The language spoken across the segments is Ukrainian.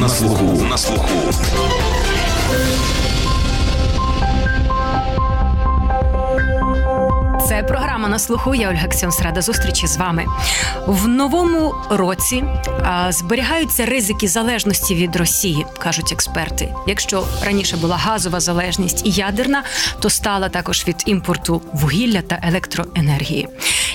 На слуху. На слуху. Програма на слуху. Я Ольга Ксьонс. Рада зустрічі з вами в новому році. а, Зберігаються ризики залежності від Росії, кажуть експерти. Якщо раніше була газова залежність і ядерна, то стала також від імпорту вугілля та електроенергії.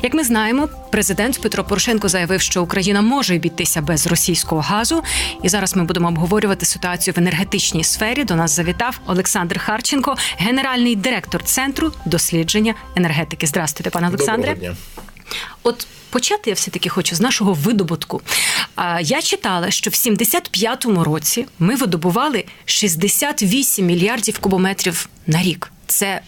Як ми знаємо, президент Петро Порошенко заявив, що Україна може обійтися без російського газу. І зараз ми будемо обговорювати ситуацію в енергетичній сфері. До нас завітав Олександр Харченко, генеральний директор центру дослідження енергетики. Здравствуйте, пане Олександре. Доброго дня. От почати я все-таки хочу з нашого видобутку. Я читала, що в 75-му році ми видобували 68 мільярдів кубометрів на рік. Це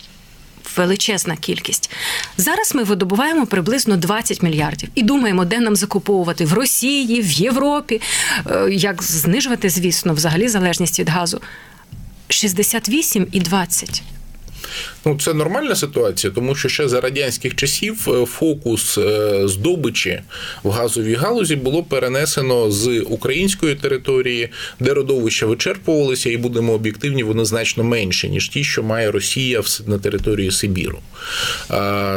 величезна кількість. Зараз ми видобуваємо приблизно 20 мільярдів і думаємо, де нам закуповувати в Росії, в Європі, е, як знижувати, звісно, взагалі залежність від газу. 68 і 20. Ну, це нормальна ситуація, тому що ще за радянських часів е, фокус е, здобичі в газовій галузі було перенесено з української території, де родовища вичерпувалися, і будемо об'єктивні, вони значно менше, ніж ті, що має Росія на території Сибіру.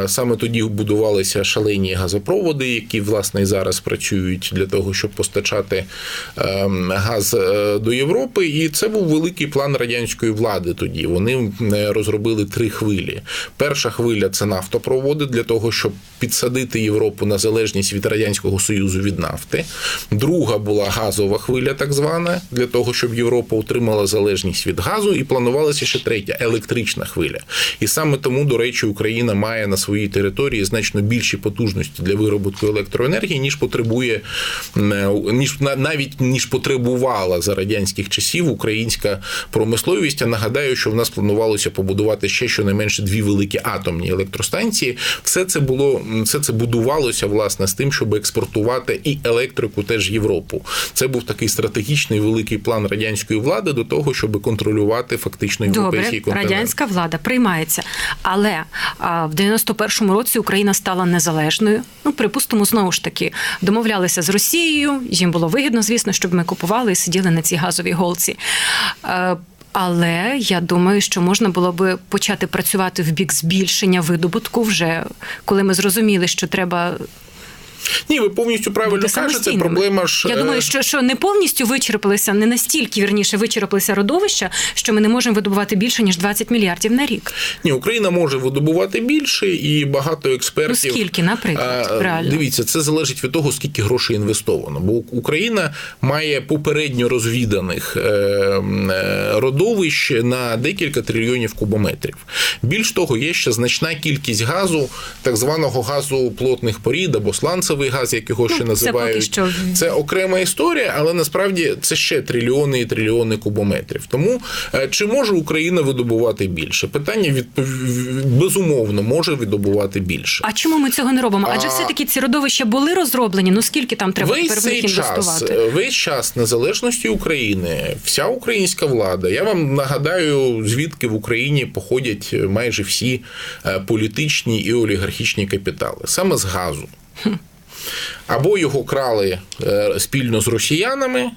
Саме тоді будувалися шалені газопроводи, які власне і зараз працюють для того, щоб постачати ем, газ е, до Європи. І це був великий план радянської влади тоді. Вони розробили три хвилі. Перша хвиля це нафтопроводи для того, щоб підсадити Європу на залежність від радянського союзу від нафти. Друга була газова хвиля, так звана, для того, щоб Європа отримала залежність від газу, і планувалася ще третя електрична хвиля. І саме тому, до речі, Україна має на своїй території значно більші потужності для виробітку електроенергії, ніж потребує ніж на- навіть ніж потребувала за радянських часів українська промисловість. Я нагадаю, що в нас планувалося побудувати ще щонайменше дві великі атомні електростанції. Все це було все це будувалося власне з тим, щоб експортувати і електрику теж в Європу. Це був такий стратегічний великий план радянської влади до того, щоб контролювати фактично європейський Добре, континент. радянська влада приймається. Але а, в 91-му році Україна стала незалежною. Ну, припустимо, знову ж таки, домовлялися з Росією. Їм було вигідно, звісно, щоб ми купували і сиділи на цій газовій голці. Але я думаю, що можна було би почати працювати в бік збільшення видобутку, вже коли ми зрозуміли, що треба Ні, ви повністю правильно бути кажете. Проблема ж Я е, думаю, що, що не повністю вичерпалися, не настільки вірніше вичерпалися родовища, що ми не можемо видобувати більше ніж 20 мільярдів на рік. Ні, Україна може видобувати більше, і багато експертів. Ну, скільки, наприклад, А, реально? Дивіться, це залежить від того, скільки грошей інвестовано. Бо Україна має попередньо розвіданих е, е, родовищ на декілька трильйонів кубометрів. Більш того, є ще значна кількість газу, так званого газу плотних порід або сланцевий газ, як його ще Ну, це називають. поки що. Це окрема історія, але насправді це ще трильйони і трильйони кубометрів. Тому е, чи може Україна видобувати більше? Питання відпов- безумовно може видобувати більше. А чому ми цього не робимо? Адже А- все-таки ці родовища були розроблені. Ну скільки там треба Весь тепер в них цей час, е, весь час незалежності України, вся українська влада. Я вам нагадаю, звідки в Україні походять майже всі е, політичні і олігархічні капітали, саме з газу. Або його крали е, спільно з росіянами.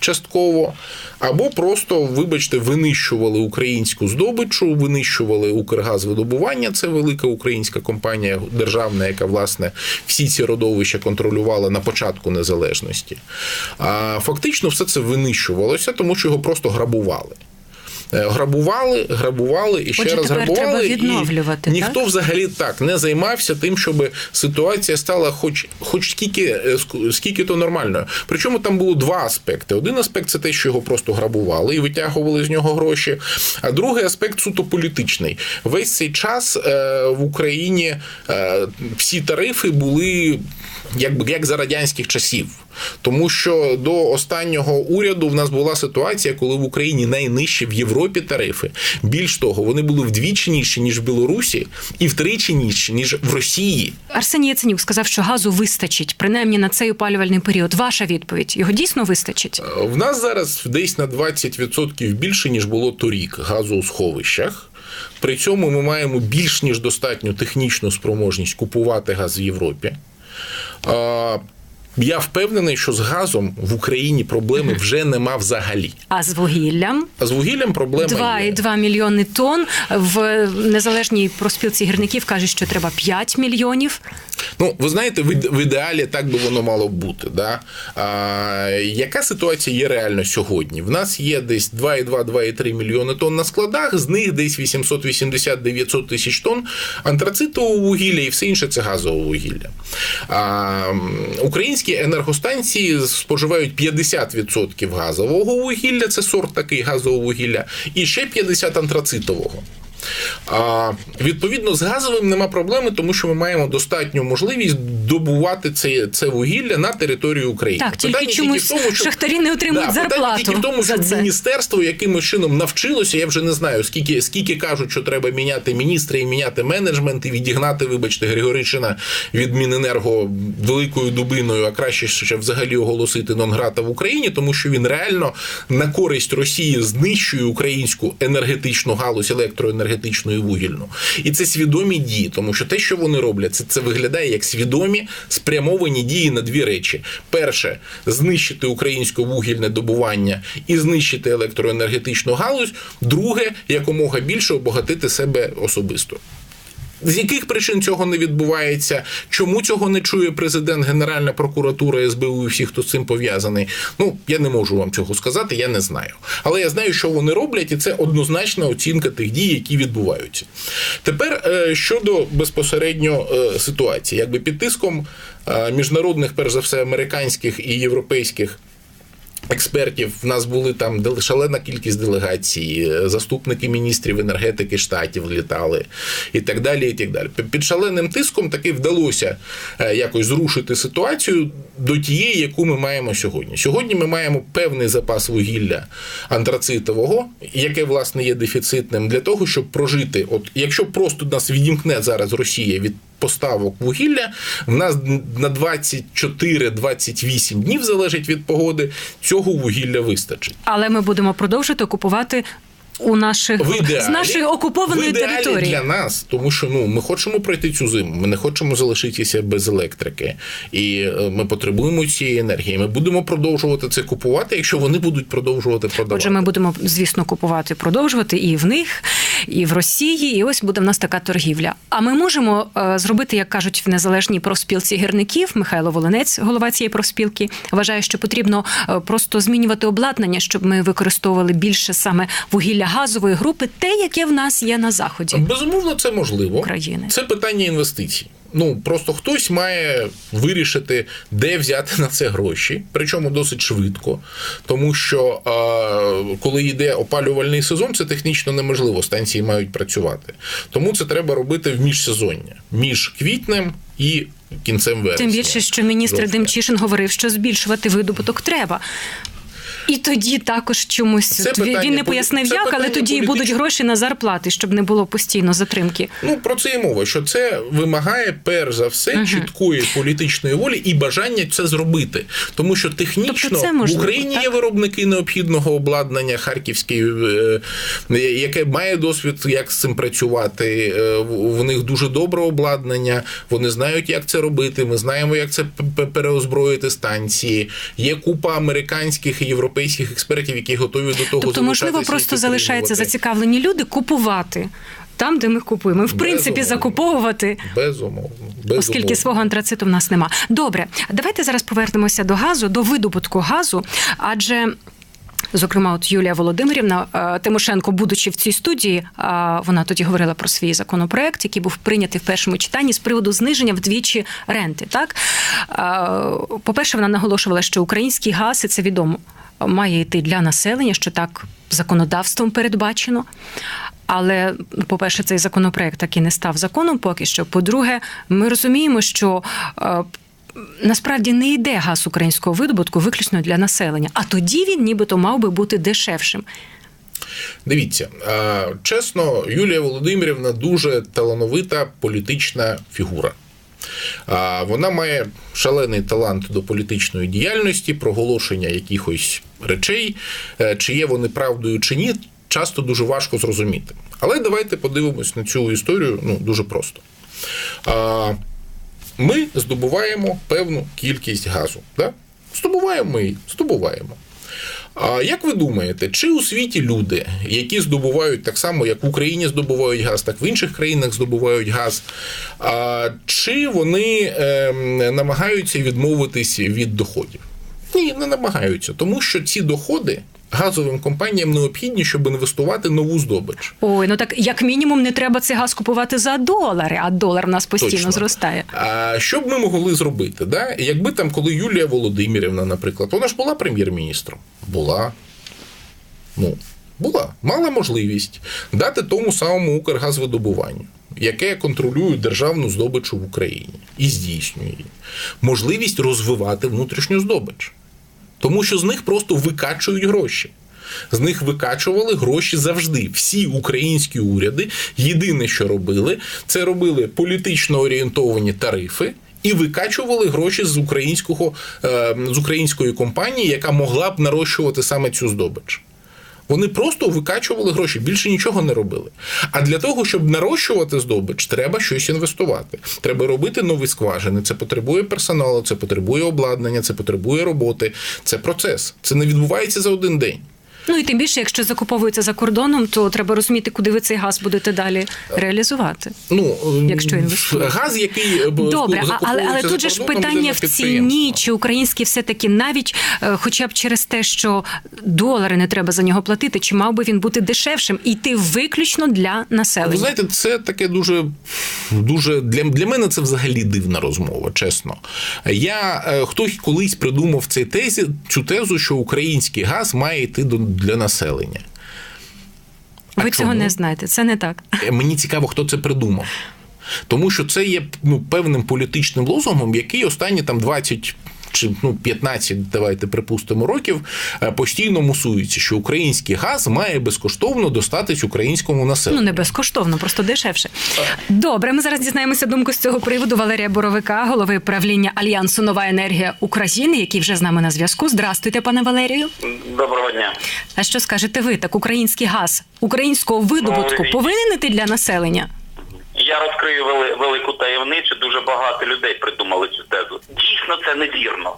Частково, або просто, вибачте, винищували українську здобичу, винищували Укргазвидобування. Це велика українська компанія державна, яка власне всі ці родовища контролювала на початку незалежності. А фактично все це винищувалося, тому що його просто грабували. Е, Грабували, грабували і ще Отже, раз грабували. відновлювати, і ніхто так? взагалі так не займався тим, щоб ситуація стала хоч, хоч скільки, е, скільки то нормальною. Причому там було два аспекти. Один аспект це те, що його просто грабували і витягували з нього гроші. А другий аспект суто політичний. Весь цей час е, в Україні всі тарифи були якби як за радянських часів. Тому що до останнього уряду в нас була ситуація, коли в Україні найнижчі в Європі тарифи. Більш того, вони були вдвічі нижчі, ніж в Білорусі, і втричі нижчі, ніж в Росії. Арсеній Яценюк сказав, що газу вистачить, принаймні на цей опалювальний період. Ваша відповідь його дійсно вистачить? В нас зараз десь на 20% більше, ніж було торік газу у сховищах. При цьому ми маємо більш ніж достатню технічну спроможність купувати газ в Європі. Я впевнений, що з газом в Україні проблеми вже нема взагалі. А з вугіллям А з вугіллям проблема є. 2,2 мільйони тонн. В незалежній проспілці гірників кажуть, що треба 5 мільйонів. Ну, ви знаєте, в ідеалі так би воно мало бути. Да? А, яка ситуація є реально сьогодні? В нас є десь 2,2-2,3 мільйони тонн на складах, з них десь 880-900 тисяч тонн антрацитового вугілля і все інше це газове вугілля. А, м, українські енергостанції споживають 50% газового вугілля, це сорт такий газового вугілля, і ще 50 антрацитового. А, відповідно, з газовим нема проблеми, тому що ми маємо достатню можливість добувати це, це вугілля на території України. Так, тільки чомусь шахтарі не отримують питання зарплату тільки в тому, що це. міністерство якимось чином навчилося. Я вже не знаю, скільки, скільки кажуть, що треба міняти міністри і міняти менеджмент, і відігнати, вибачте, Григоричина від Міненерго великою дубиною, а краще ще взагалі оголосити Нонграта в Україні, тому що він реально на користь Росії знищує українську енергетичну галузь, електроенергетичну і вугільну. І це свідомі дії, тому що те, що вони роблять, це, це виглядає як свідомі спрямовані дії на дві речі: перше знищити українське вугільне добування і знищити електроенергетичну галузь. Друге, якомога більше обогатити себе особисто. З яких причин цього не відбувається? Чому цього не чує президент, Генеральна прокуратура, СБУ і всі, хто з цим пов'язаний? Ну я не можу вам цього сказати, я не знаю. Але я знаю, що вони роблять, і це однозначна оцінка тих дій, які відбуваються. Тепер е, щодо безпосередньо е, ситуації, якби під тиском е, міжнародних, перш за все, американських і європейських. Експертів в нас були там шалена кількість делегацій, е, заступники міністрів енергетики штатів літали і так далі. І так далі. Під- шаленим тиском таки вдалося е, якось зрушити ситуацію до тієї, яку ми маємо сьогодні. Сьогодні ми маємо певний запас вугілля антрацитового, яке власне є дефіцитним для того, щоб прожити. От якщо просто нас відімкне зараз Росія від поставок вугілля, в нас на 24-28 днів залежить від погоди. Цього вугілля вистачить. Але ми будемо продовжувати окупувати у наших В ідеалі, з нашої окупованої в ідеалі території. для нас, тому що ну ми хочемо пройти цю зиму. Ми не хочемо залишитися без електрики, і е, ми потребуємо цієї енергії. Ми будемо продовжувати це купувати, якщо вони будуть продовжувати продавати. Отже, ми будемо, звісно, купувати, продовжувати і в них, і в Росії. І ось буде в нас така торгівля. А ми можемо е, зробити, як кажуть в незалежній профспілці гірників. Михайло Волинець, голова цієї профспілки, вважає, що потрібно е, просто змінювати обладнання, щоб ми використовували більше саме вугілля газової групи, те, яке в нас є на заході. Безумовно, це можливо. України. Це питання інвестицій. Ну просто хтось має вирішити, де взяти на це гроші, причому досить швидко. Тому що е, коли йде опалювальний сезон, це технічно неможливо. Станції мають працювати. Тому це треба робити в міжсезоння між квітнем і кінцем вересня. Тим більше, що міністр. Демчишин говорив, що збільшувати видобуток треба. І тоді також чомусь Це от він- питання він не пояснив, це як, але питання тоді і будуть гроші на зарплати, щоб не було постійно затримки. Ну про це і мова, що це вимагає перш за все чіткої політичної волі і бажання це зробити, тому що технічно Тобто це в Україні так? є виробники необхідного обладнання Харківський, е, яке має досвід, як з цим працювати. Е, в- них дуже добре обладнання. Вони знають, як це робити. Ми знаємо, як це переозброїти станції. Є купа американських і європейських експертів, які готові до того Тобто, можливо, просто залишаються зацікавлені люди купувати там, де ми купуємо. В принципі, Безумовно. закуповувати. Безумовно. Безумовно. Оскільки свого антрациту в нас нема. Добре, давайте зараз повернемося до газу, до видобутку газу, адже. Зокрема, от Юлія Володимирівна е, Тимошенко, будучи в цій студії, е, вона тоді говорила про свій законопроект, який був прийнятий в першому читанні з приводу зниження вдвічі ренти. Так, Е, по-перше, вона наголошувала, що український газ, і це відомо, має йти для населення, що так законодавством передбачено. Але, по-перше, цей законопроект так і не став законом поки що. По-друге, ми розуміємо, що е, насправді не йде газ українського видобутку виключно для населення, а тоді він нібито мав би бути дешевшим. Дивіться, а, чесно, Юлія Володимирівна дуже талановита політична фігура. Вона має шалений талант до політичної діяльності, проголошення якихось речей, Е, чи є вони правдою чи ні, часто дуже важко зрозуміти. Але давайте подивимось на цю історію ну, дуже просто. Ми здобуваємо певну кількість газу. Да? Здобуваємо ми, здобуваємо. А як ви думаєте, чи у світі люди, які здобувають так само, як в Україні здобувають газ, так в інших країнах здобувають газ, а, чи вони ем, намагаються відмовитись від доходів? Ні, не намагаються, тому що ці доходи газовим компаніям необхідні, щоб інвестувати нову здобич. Ой, ну так як мінімум не треба цей газ купувати за долари, а долар в нас постійно Точно. зростає. А що б ми могли зробити? Да? Якби там, коли Юлія Володимирівна, наприклад, вона ж була прем'єр-міністром? Була. Ну, була. Мала можливість дати тому самому Укргазвидобуванню, яке контролює державну здобич в Україні і здійснює її. Можливість розвивати внутрішню здобич. Тому що з них просто викачують гроші. З них викачували гроші завжди. Всі українські уряди єдине, що робили, це робили політично орієнтовані тарифи. І викачували гроші з українського е, з української компанії, яка могла б нарощувати саме цю здобич. Вони просто викачували гроші, більше нічого не робили. А для того, щоб нарощувати здобич, треба щось інвестувати. Треба робити нові скважини. Це потребує персоналу, це потребує обладнання, це потребує роботи. Це процес. Це не відбувається за один день. Ну і тим більше, якщо закуповується за кордоном, то треба розуміти, куди ви цей газ будете далі реалізувати. Ну Якщо інвестують. газ, який е, Добре, але, але тут же ж питання в ціні, чи український все-таки навіть е, хоча б через те, що долари не треба за нього платити, чи мав би він бути дешевшим і йти виключно для населення? Ви знаєте, це таке дуже, дуже для, для мене це взагалі дивна розмова, чесно. Я е, хтось колись придумав цей тезі, цю тезу, що український газ має йти до, для населення. А ви цього чому? не знаєте, це не так. Е, Мені цікаво, хто це придумав. Тому що це є ну, певним політичним лозунгом, який останні там 20 чи ну, 15, давайте припустимо, років е, постійно мусується, що український газ має безкоштовно достатись українському населенню. Ну не безкоштовно, просто дешевше. Добре, ми зараз дізнаємося думку з цього приводу Валерія Боровика, голови правління Альянсу Нова енергія України, який вже з нами на зв'язку. Здрастуйте, пане Валерію. Доброго дня. А що скажете ви? Так український газ українського видобутку Ну, повинен іти для населення? Я розкрию вели, велику таємницю. Дуже багато людей придумали цю тезу. Це невірно.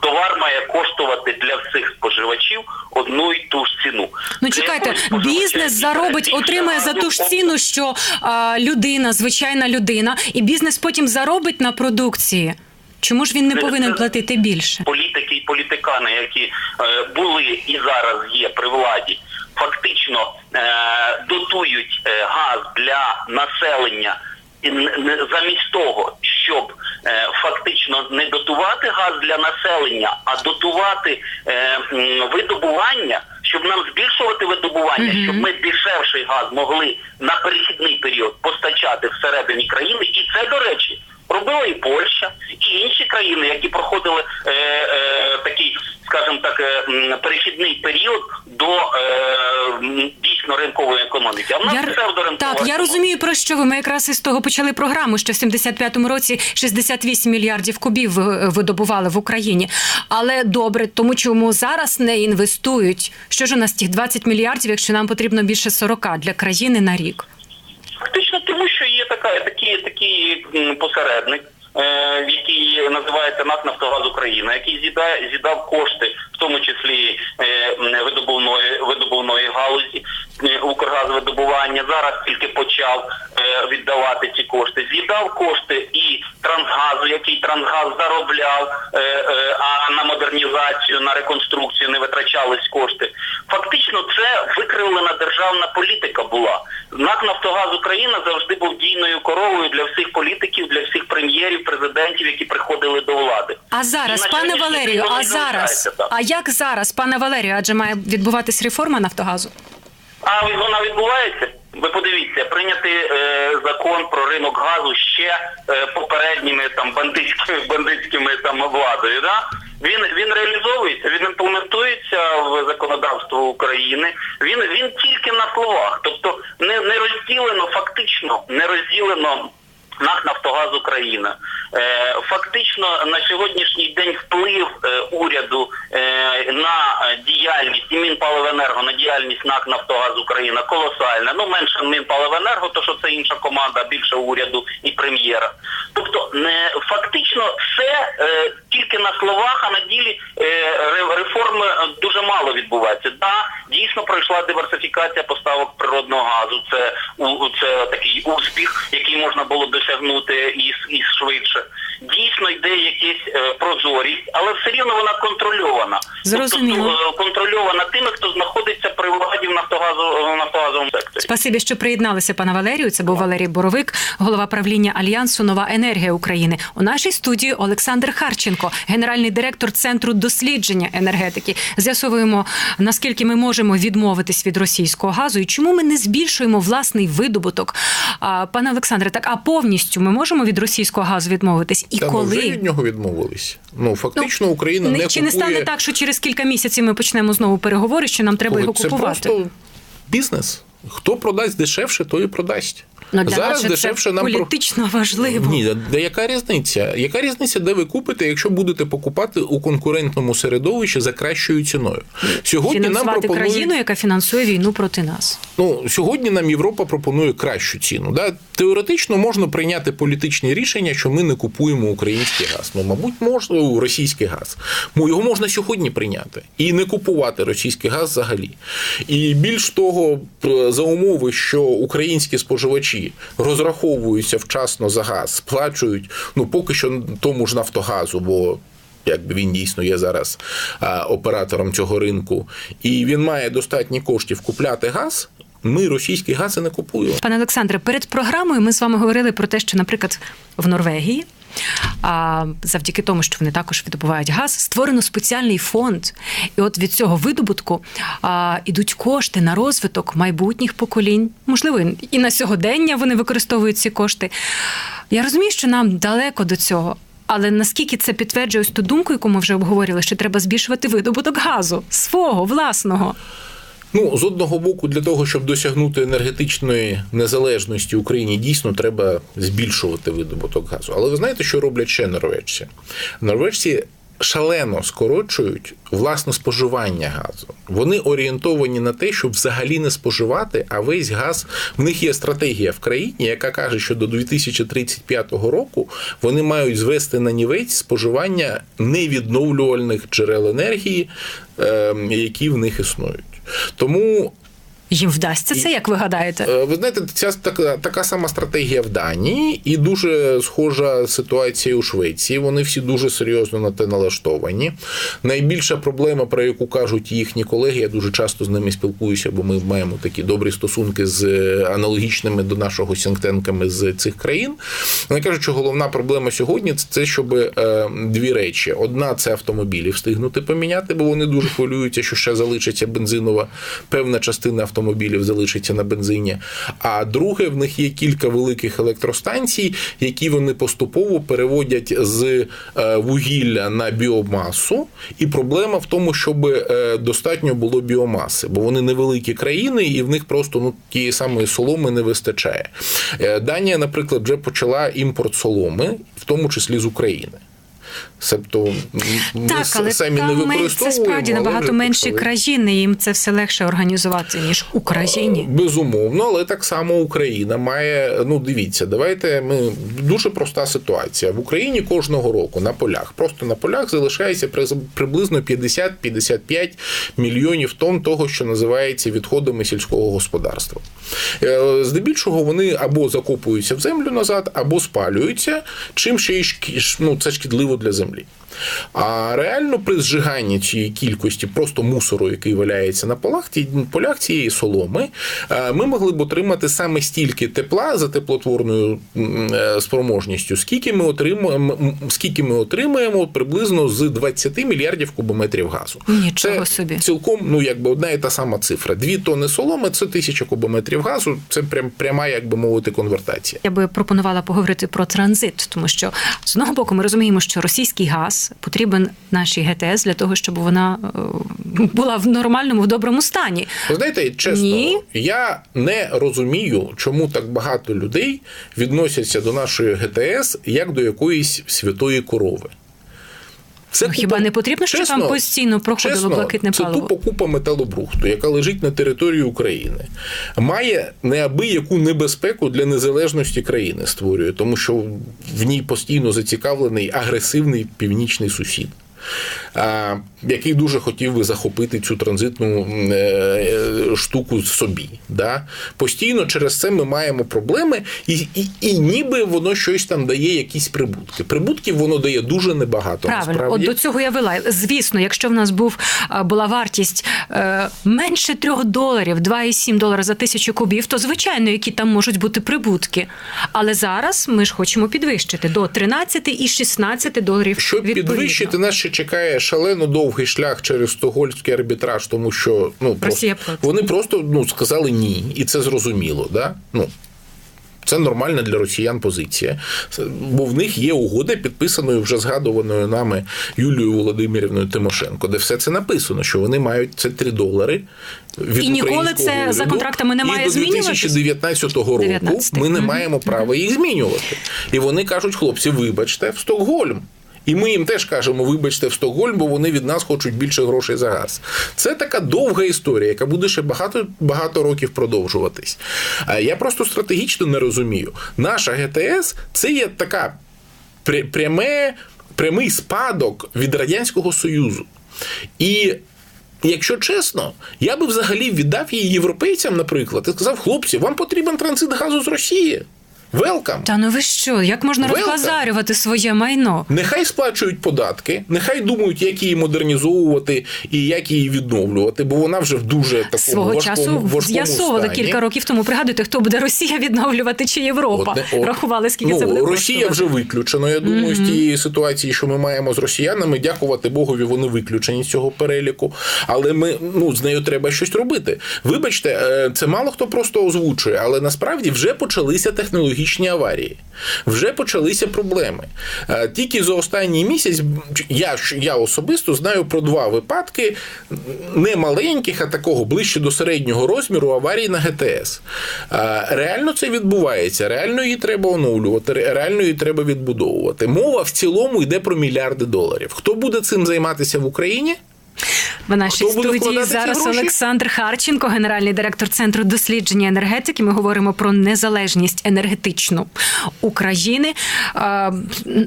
Товар має коштувати для всіх споживачів одну й ту ж ціну. Ну чекайте, бізнес заробить, отримає за ту ж ціну, що а, людина, звичайна людина, і бізнес потім заробить на продукції. Чому ж він не повинен платити більше? політики і політикани, які е, були і зараз є при владі, фактично е, дотують е, газ для населення. Замість того, щоб фактично не дотувати газ для населення, а дотувати е, видобування, щоб нам збільшувати видобування, щоб ми дешевший газ могли на перехідний період постачати всередині країни, і це до речі. Робила і Польща, і інші країни, які проходили е, е, такий, скажімо так, е, перехідний період до е, дійсно ринкової економіки. А в нас Я, псевдоринкова так, я розумію про що ви. Ми якраз із того почали програму, що в 75-му році 68 мільярдів кубів видобували в Україні. Але добре, тому чому зараз не інвестують? Що ж у нас тих 20 мільярдів, якщо нам потрібно більше 40 для країни на рік? Фактично тому, що є така, такий посередник, е, який називається НАК «Нафтогаз Україна, який зідав кошти, в тому числі е, видобувної, видобувної галузі, е, Укргазвидобування, зараз тільки почав е, віддавати ці кошти. З'їдав кошти і Трансгазу, який Трансгаз заробляв, а на модернізацію, на реконструкцію не витрачались кошти. Фактично, це викривлена державна політика була. НАК Нафтогаз Україна завжди був дійною коровою для всіх політиків, для всіх прем'єрів, президентів, які приходили до влади. А зараз, пане Валерію, а зараз, а як зараз, пане Валерію? Адже має відбуватись реформа Нафтогазу? А вона відбувається. Ви подивіться, прийнятий е, закон про ринок газу ще е, попередніми там бандитськими бандитськими там владою. Да? Він він реалізовується, він імплементується в законодавство України. Він він тільки на словах, тобто не, не розділено фактично, не розділено. НАК Нафтогаз Україна. Е, фактично на сьогоднішній день вплив е, уряду е, на діяльність і Мінпаливенерго на діяльність НАК Нафтогаз Україна колосальна. Ну менше Мінпаливенерго, то що це інша команда, більше уряду і прем'єра. Тобто фактично все тільки на словах, а на ділі реформи дуже мало відбувається. Да, дійсно пройшла диверсифікація поставок природного газу. Це це такий успіх, який можна було досягнути і, і швидше. Дійсно йде якась е, прозорість, але все рівно вона контрольована. Зрозуміло. Тобто, е, контрольована тими, хто знаходиться при владі в нафтогазу в нафтогазовому секторі. Спасибі, що приєдналися, пана Валерію. Це був Валерій Боровик, голова правління Альянсу Нова енергія України. У нашій студії Олександр Харченко, генеральний директор Центру дослідження енергетики. З'ясовуємо наскільки ми можемо відмовитись від російського газу і чому ми не збільшуємо власний видобуток. Пане Олександре, так а повністю ми можемо від російського газу відмовитись? І Та коли вже від нього відмовились. Ну фактично, Україна Не- не чи не стане так, що через кілька місяців ми почнемо знову переговори, що нам треба Коли його це купувати? просто бізнес. Хто продасть дешевше, той і продасть. Ну, для Зараз нас дешевше це нам політично важливо. Ні, де яка різниця? Яка різниця, де ви купите, якщо будете покупати у конкурентному середовищі за кращою ціною? Сьогодні нам пропонують країну, яка фінансує війну проти нас. Ну, сьогодні нам Європа пропонує кращу ціну. Да? Теоретично можна прийняти політичні рішення, що ми не купуємо український газ. Ну, мабуть, можна російський газ. Його можна сьогодні прийняти і не купувати російський газ взагалі. І більш того, за умови, що українські споживачі розраховуються вчасно за газ, сплачують, ну поки що тому ж Нафтогазу, бо якби він дійсно є зараз оператором цього ринку, і він має достатні коштів купляти газ. Ми російський газ не купуємо. Пане Олександре, перед програмою ми з вами говорили про те, що, наприклад, в Норвегії. А завдяки тому, що вони також видобувають газ, створено спеціальний фонд, і от від цього видобутку а, ідуть кошти на розвиток майбутніх поколінь. Можливо, і на сьогодення вони використовують ці кошти. Я розумію, що нам далеко до цього. Але наскільки це підтверджує ось ту думку, яку ми вже обговорили, що треба збільшувати видобуток газу свого власного. Ну, з одного боку, для того, щоб досягнути енергетичної незалежності Україні, дійсно треба збільшувати видобуток газу. Але ви знаєте, що роблять ще норвежці? Норвежці шалено скорочують власне споживання газу. Вони орієнтовані на те, щоб взагалі не споживати, а весь газ в них є стратегія в країні, яка каже, що до 2035 року вони мають звести на нівець споживання невідновлювальних джерел енергії, ем, які в них існують. Тому Їм вдасться це, як ви гадаєте? Е, Ви знаєте, ця така, така сама стратегія в Данії і дуже схожа ситуація у Швеції. Вони всі дуже серйозно на те налаштовані. Найбільша проблема, про яку кажуть їхні колеги, я дуже часто з ними спілкуюся, бо ми маємо такі добрі стосунки з е, аналогічними до нашого сінктенками з цих країн. Вони кажуть, що головна проблема сьогодні це те, щоб е, дві речі: одна це автомобілі встигнути поміняти, бо вони дуже хвилюються, що ще залишиться бензинова певна частина автомобілів залишиться на бензині. А друге, в них є кілька великих електростанцій, які вони поступово переводять з е, вугілля на біомасу. І проблема в тому, щоб е, достатньо було біомаси, бо вони невеликі країни, і в них просто ну тієї самої соломи не вистачає. Е, Данія, наприклад, вже почала імпорт соломи, в тому числі з України. Себто ми Так, але самі не використовуємо. це справді набагато менші країни, їм це все легше організувати, ніж Україні. Безумовно, але так само Україна має. Ну, дивіться, давайте ми дуже проста ситуація. В Україні кожного року на полях, просто на полях залишається приблизно 50-55 мільйонів тонн того, що називається відходами сільського господарства. Е, Здебільшого вони або закопуються в землю назад, або спалюються, чим ще й ну, це шкідливо для землі. extremely А реально при зжиганні цієї кількості просто мусору, який валяється на полях, ті- полях цієї соломи, е, ми могли б отримати саме стільки тепла за теплотворною е, спроможністю, скільки ми отримуємо, скільки ми отримаємо приблизно з 20 мільярдів кубометрів газу. Нічого це собі. цілком ну якби одна і та сама цифра. Дві тонни соломи це тисяча кубометрів газу. Це прям пряма, як би мовити, конвертація. Я би пропонувала поговорити про транзит, тому що з одного боку ми розуміємо, що російський газ потрібен нашій ГТС для того, щоб вона е, була в нормальному, в доброму стані. Ви знаєте, чесно, Ні. я не розумію, чому так багато людей відносяться до нашої ГТС як до якоїсь святої корови. Це Ну, хіба не потрібно, щоб там постійно проходило чесно, блакитне це паливо? тупо купа металобрухту, яка лежить на території України, має неабияку небезпеку для незалежності країни створює, тому що в ній постійно зацікавлений агресивний північний сусід. Який дуже хотів би захопити цю транзитну е, штуку собі. Да? Постійно через це ми маємо проблеми, і, і, і ніби воно щось там дає якісь прибутки. Прибутків воно дає дуже небагато. Правильно, насправді. от до цього я вела. Звісно, якщо в нас був була вартість е, менше трьох доларів, 2,7 долара за тисячу кубів, то звичайно, які там можуть бути прибутки. Але зараз ми ж хочемо підвищити до 13 і 16 доларів. Щоб відповідно. підвищити, нас ще чекає шалено довгий шлях через стокгольмський арбітраж, тому що ну просто, вони просто ну сказали ні, і це зрозуміло. Да? Ну, це нормальна для росіян позиція, бо в них є угода, підписаною вже згадуваною нами Юлією Володимирівною Тимошенко, де все це написано, що вони мають це 3 долари. Від І ніколи це за контрактами не І має до 2019 року 19. ми не маємо права їх змінювати. І вони кажуть, хлопці, вибачте, в Стокгольм. І ми їм теж кажемо, вибачте, в Стокгольм, бо вони від нас хочуть більше грошей за газ. Це така довга історія, яка буде ще багато багато років продовжуватись. А я просто стратегічно не розумію. Наша ГТС це є така пряме, прямий спадок від Радянського Союзу. І Якщо чесно, я би взагалі віддав її європейцям, наприклад, і сказав, хлопці, вам потрібен транзит газу з Росії. Велкам. Та ну ви що? Як можна Welcome. розбазарювати своє майно? Нехай сплачують податки, нехай думають, як її модернізовувати і як її відновлювати, бо вона вже в дуже такому Свого важкому, часу з'ясовували кілька років тому. Пригадуйте, хто буде Росія відновлювати чи Європа? От от, Рахували, скільки ну, це буде Росія коштувати. вже виключено. Я думаю, з тієї ситуації, що ми маємо з росіянами, дякувати Богові, вони виключені з цього переліку. Але ми ну з нею треба щось робити. Вибачте, е, це мало хто просто озвучує, але насправді вже почалися технологічні аварії. Вже почалися проблеми. Е, Тільки за останній місяць я, я особисто знаю про два випадки не маленьких, а такого ближче до середнього розміру аварій на ГТС. Е, Реально це відбувається, реально її треба оновлювати, реально її треба відбудовувати. Мова в цілому йде про мільярди доларів. Хто буде цим займатися в Україні? В нашій Хто студії зараз? Олександр Харченко, генеральний директор Центру дослідження енергетики. Ми говоримо про незалежність енергетичну України.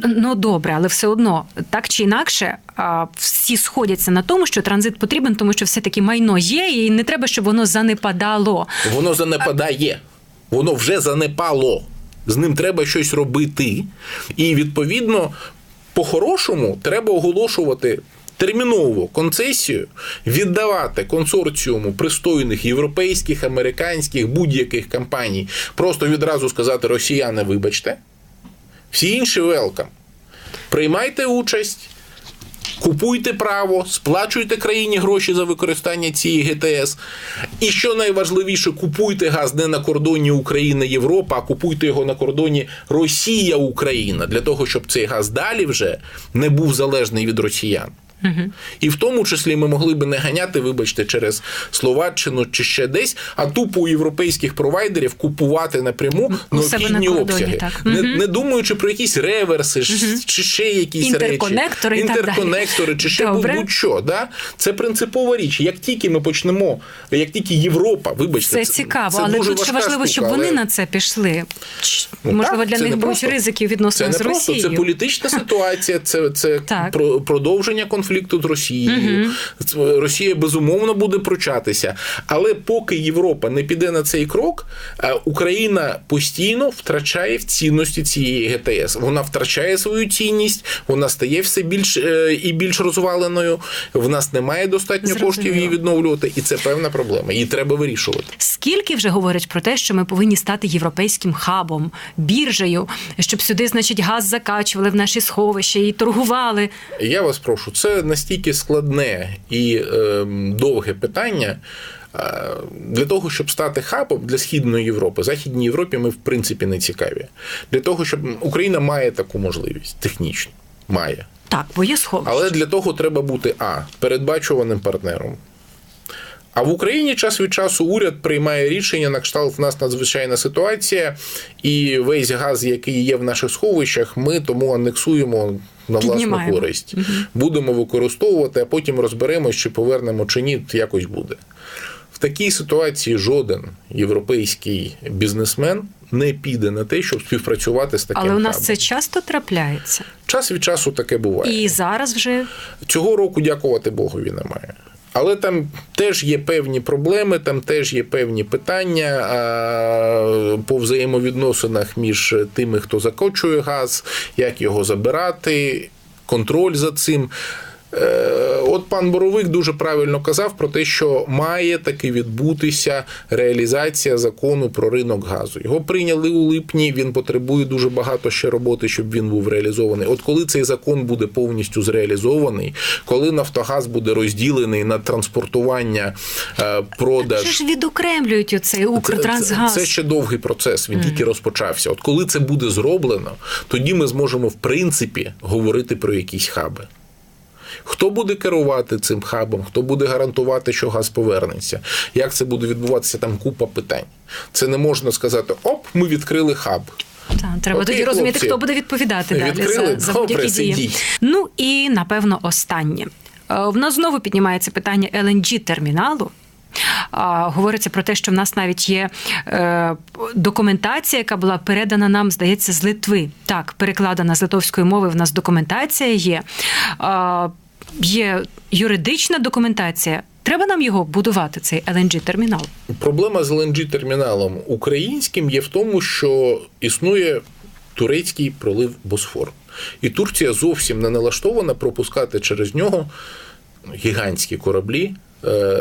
Ну добре, але все одно так чи інакше, всі сходяться на тому, що транзит потрібен, тому що все таки майно є, і не треба, щоб воно занепадало. Воно занепадає. Воно вже занепало. З ним треба щось робити. І відповідно, по-хорошому, треба оголошувати. Терміново концесію віддавати консорціуму пристойних європейських, американських будь-яких компаній, просто відразу сказати росіяни, вибачте, всі інші велкам. Приймайте участь, Купуйте право, сплачуйте країні гроші за використання цієї ГТС. І що найважливіше, купуйте газ не на кордоні Україна Європа, а купуйте його на кордоні Росія Україна для того, щоб цей газ далі вже не був залежний від росіян. І в тому числі ми могли би не ганяти, вибачте, через Словаччину чи ще десь, а тупо у європейських провайдерів купувати напряму У необхідні на обсяги, так. не, не думаючи про якісь реверси чи ще якісь Інтерконектори речі. інтерконектори, чи ще будь-що. Да? Це принципова річ. Як тільки ми почнемо, як тільки Європа, вибачте, Це цікаво, це але дуже важливо, штука, щоб вони на це пішли. Ну, Можливо, так, для них будуть ризики відносно Це не з просто, Росією. це політична ситуація, це, це Так. продовження конфлікту з Росією. Це- Росія безумовно буде пручатися. Але поки Європа не піде на цей крок, е, Україна постійно втрачає в цінності цієї ГТС. Вона втрачає свою цінність, вона стає все більш е, і більш розваленою. В нас немає достатньо Зрозуміло. коштів її відновлювати, і це певна проблема. Її треба вирішувати. Скільки вже говорять про те, що ми повинні стати європейським хабом, біржею, щоб сюди, значить, газ закачували в наші сховища і торгували. Я вас прошу, це настільки складне і е, довге питання. е, Для того, щоб стати хабом для Східної Європи, Західній Європі ми в принципі не цікаві. Для того, щоб Україна має таку можливість технічно, має. Так, бо є сховище. Але для того треба бути А. Передбачуваним партнером. А в Україні час від часу уряд приймає рішення на кшталт в нас надзвичайна ситуація, і весь газ, який є в наших сховищах, ми тому анексуємо на власну Піднімаємо. користь. Будемо використовувати, а потім розберемось, чи повернемо, чи ні, якось буде. В такій ситуації жоден європейський бізнесмен не піде на те, щоб співпрацювати з таким Але у нас хабом. це часто трапляється. час від часу таке буває. І зараз вже Цього року, дякувати Богові, немає. Але там теж є певні проблеми, там теж є певні питання по взаємовідносинах між тими, хто закочує газ, як його забирати, контроль за цим. Е, От пан Боровик дуже правильно казав про те, що має таки відбутися реалізація закону про ринок газу. Його прийняли у липні. Він потребує дуже багато ще роботи, щоб він був реалізований. От коли цей закон буде повністю зреалізований, коли Нафтогаз буде розділений на транспортування, е, продаж. вже ж відокремлюють оцей Це, Укртрансгаз. це, це ще довгий процес. Він тільки розпочався. От коли це буде зроблено, тоді ми зможемо в принципі говорити про якісь хаби. Хто буде керувати цим хабом, хто буде гарантувати, що газ повернеться, як це буде відбуватися, там купа питань. Це не можна сказати: оп, ми відкрили хаб. Так, треба Окей, тоді розуміти, хлопці, хто буде відповідати далі за, за будь-які дії. Ну і напевно останнє. Е, В нас знову піднімається питання lng терміналу. Говориться про те, що в нас навіть є е, документація, яка була передана нам, здається, з Литви. Так, перекладена з литовської мови. В нас документація є. Є юридична документація. Треба нам його будувати, цей lng термінал Проблема з lng терміналом українським є в тому, що існує турецький пролив Босфор. І Турція зовсім не налаштована пропускати через нього гігантські кораблі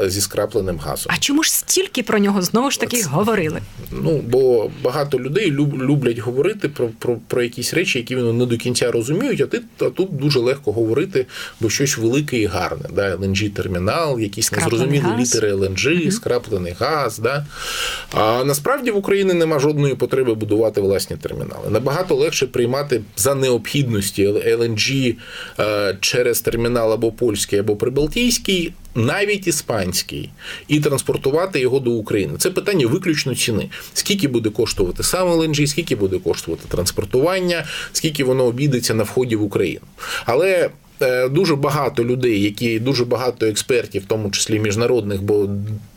зі скрапленим газом. А чому ж стільки про нього знову ж таки говорили? Ну, бо багато людей люб- люблять говорити про, про, про якісь речі, які вони не до кінця розуміють, а, ти, а тут дуже легко говорити, бо щось велике і гарне. Да? LNG-термінал, якісь Скраплений незрозумілі газ. літери LNG, скраплений газ. Да? А насправді в Україні нема жодної потреби будувати власні термінали. Набагато легше приймати за необхідності LNG е, через термінал або польський, або прибалтійський, навіть іспанський, і транспортувати його до України. Це питання виключно ціни. Скільки буде коштувати саме ЛНЖ, скільки буде коштувати транспортування, скільки воно обійдеться на вході в Україну. Але дуже багато людей, які дуже багато експертів, в тому числі міжнародних, бо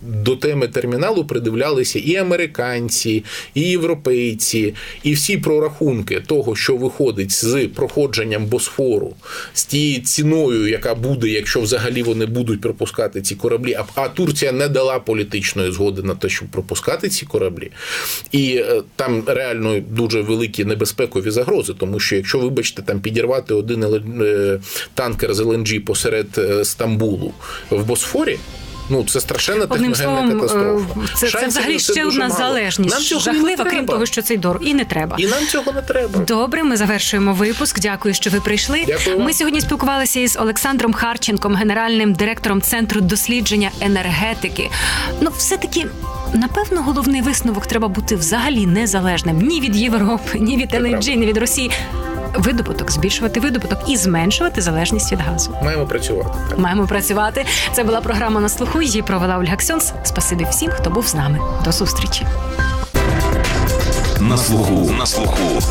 до теми терміналу придивлялися і американці, і європейці, і всі прорахунки того, що виходить з проходженням Босфору, з тією ціною, яка буде, якщо взагалі вони будуть пропускати ці кораблі. А, а Турція не дала політичної згоди на те, щоб пропускати ці кораблі. І е, там реально дуже великі небезпекові загрози, тому що якщо, вибачте, там підірвати один е, танкер з ЛНГ посеред е, Стамбулу в Босфорі. Ну, це страшенна техногенна катастрофа. е, це, це взагалі це ще одна мало. залежність. Нам цього Жахлива, крім того, що цей дорого. І не треба. І нам цього не треба. Добре, ми завершуємо випуск. Дякую, що ви прийшли. Дякую вам. Ми сьогодні спілкувалися із Олександром Харченком, генеральним директором центру дослідження енергетики. Ну, все-таки. Напевно, головний висновок треба бути взагалі незалежним ні від Європи, ні від ЛНГ, ні від Росії. Видобуток, збільшувати видобуток і зменшувати залежність від газу. Маємо працювати. Так. Маємо працювати. Це була програма на слуху. Її провела Ольга Ксьонс. Спасибі всім, хто був з нами. До зустрічі. На слуху. На слуху.